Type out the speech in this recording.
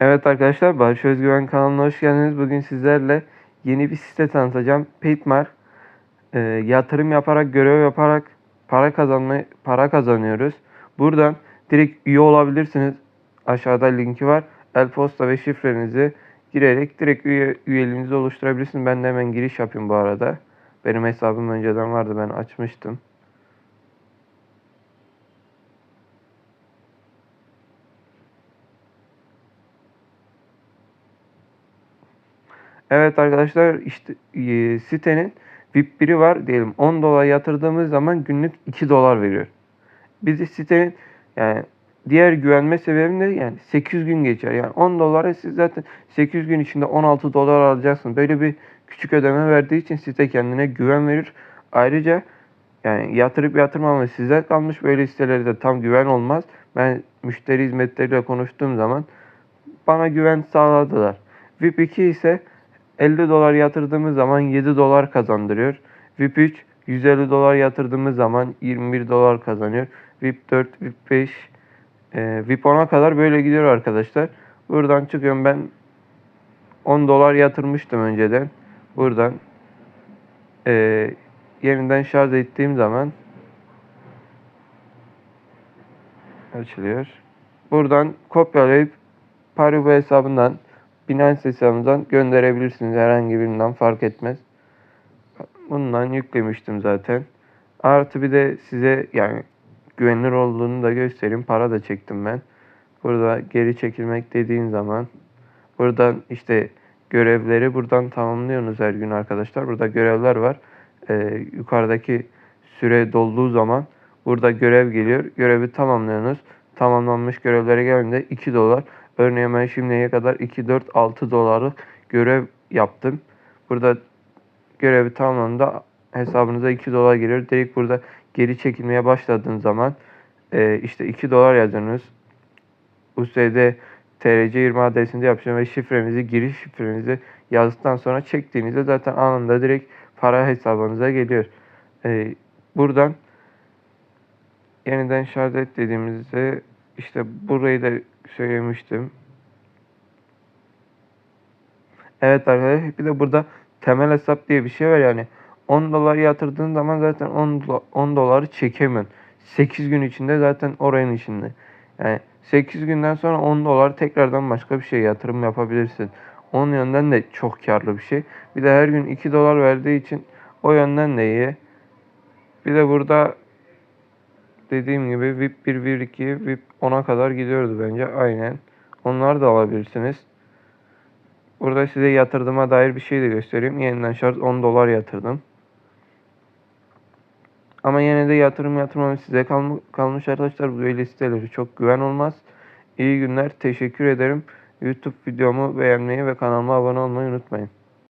Evet arkadaşlar Barış Özgüven kanalına hoş geldiniz. Bugün sizlerle yeni bir site tanıtacağım. Paytmar. Ee, yatırım yaparak, görev yaparak para kazanma para kazanıyoruz. Buradan direkt üye olabilirsiniz. Aşağıda linki var. El posta ve şifrenizi girerek direkt üye, üyeliğinizi oluşturabilirsiniz. Ben de hemen giriş yapayım bu arada. Benim hesabım önceden vardı. Ben açmıştım. Evet arkadaşlar işte e, sitenin VIP biri var diyelim 10 dolar yatırdığımız zaman günlük 2 dolar veriyor. Bizi sitenin yani diğer güvenme sebebim de yani 800 gün geçer. Yani 10 dolara siz zaten 800 gün içinde 16 dolar alacaksınız. Böyle bir küçük ödeme verdiği için site kendine güven verir. Ayrıca yani yatırıp yatırmaması size kalmış. Böyle sitelerde tam güven olmaz. Ben müşteri hizmetleriyle konuştuğum zaman bana güven sağladılar. VIP 2 ise 50 dolar yatırdığımız zaman 7 dolar kazandırıyor. VIP 3 150 dolar yatırdığımız zaman 21 dolar kazanıyor. VIP 4, VIP 5, e, VIP 10'a kadar böyle gidiyor arkadaşlar. Buradan çıkıyorum ben 10 dolar yatırmıştım önceden. Buradan e, yeniden şarj ettiğim zaman açılıyor. Buradan kopyalayıp Paribu hesabından Binance hesabımızdan gönderebilirsiniz. Herhangi birinden fark etmez. Bundan yüklemiştim zaten. Artı bir de size yani güvenilir olduğunu da göstereyim. Para da çektim ben. Burada geri çekilmek dediğin zaman buradan işte görevleri buradan tamamlıyorsunuz her gün arkadaşlar. Burada görevler var. Ee, yukarıdaki süre dolduğu zaman burada görev geliyor. Görevi tamamlıyorsunuz. Tamamlanmış görevlere gelince 2 dolar. Örneğin ben şimdiye kadar 2, 4, 6 dolarlık görev yaptım. Burada görevi tamamlandığında hesabınıza 2 dolar geliyor. Direkt burada geri çekilmeye başladığın zaman e, işte 2 dolar yazıyorsunuz. USD TRC 20 adresinde yapacağım ve şifrenizi, giriş şifrenizi yazdıktan sonra çektiğinizde zaten anında direkt para hesabınıza geliyor. E, buradan yeniden şarj dediğimizde işte burayı da söylemiştim. Evet arkadaşlar bir de burada temel hesap diye bir şey var yani 10 dolar yatırdığın zaman zaten 10, 10 doları çekemiyorsun. 8 gün içinde zaten oranın içinde. Yani 8 günden sonra 10 dolar tekrardan başka bir şey yatırım yapabilirsin. Onun yönden de çok karlı bir şey. Bir de her gün 2 dolar verdiği için o yönden de iyi. Bir de burada dediğim gibi VIP 1, VIP 2, VIP 10'a kadar gidiyordu bence. Aynen. Onları da alabilirsiniz. Burada size yatırdığıma dair bir şey de göstereyim. Yeniden şart 10 dolar yatırdım. Ama yine de yatırım yatırmam size kalmış arkadaşlar. Böyle siteleri çok güven olmaz. İyi günler. Teşekkür ederim. YouTube videomu beğenmeyi ve kanalıma abone olmayı unutmayın.